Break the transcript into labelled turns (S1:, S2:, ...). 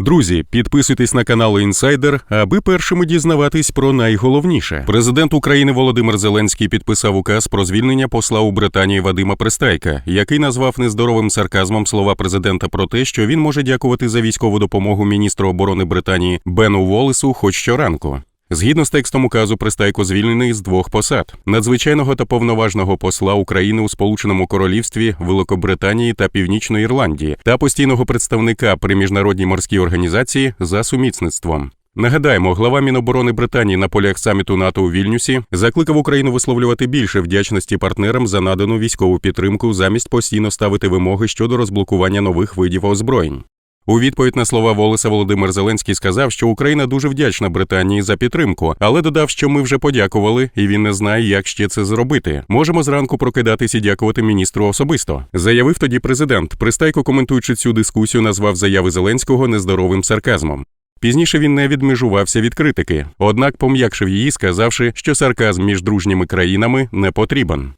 S1: Друзі, підписуйтесь на канал Інсайдер, аби першими дізнаватись про найголовніше. Президент України Володимир Зеленський підписав указ про звільнення посла у Британії Вадима Пристайка, який назвав нездоровим сарказмом слова президента про те, що він може дякувати за військову допомогу міністру оборони Британії Бену Волесу хоч щоранку. Згідно з текстом указу, Пристайко звільнений з двох посад: надзвичайного та повноважного посла України у Сполученому Королівстві, Великобританії та Північної Ірландії та постійного представника при міжнародній морській організації за сумісництвом. Нагадаємо, глава Міноборони Британії на полях саміту НАТО у Вільнюсі закликав Україну висловлювати більше вдячності партнерам за надану військову підтримку замість постійно ставити вимоги щодо розблокування нових видів озброєнь. У відповідь на слова Волеса Володимир Зеленський сказав, що Україна дуже вдячна Британії за підтримку, але додав, що ми вже подякували, і він не знає, як ще це зробити. Можемо зранку прокидатись і дякувати міністру особисто. Заявив тоді президент. Пристайко коментуючи цю дискусію, назвав заяви Зеленського нездоровим сарказмом. Пізніше він не відмежувався від критики, однак пом'якшив її, сказавши, що сарказм між дружніми країнами не потрібен.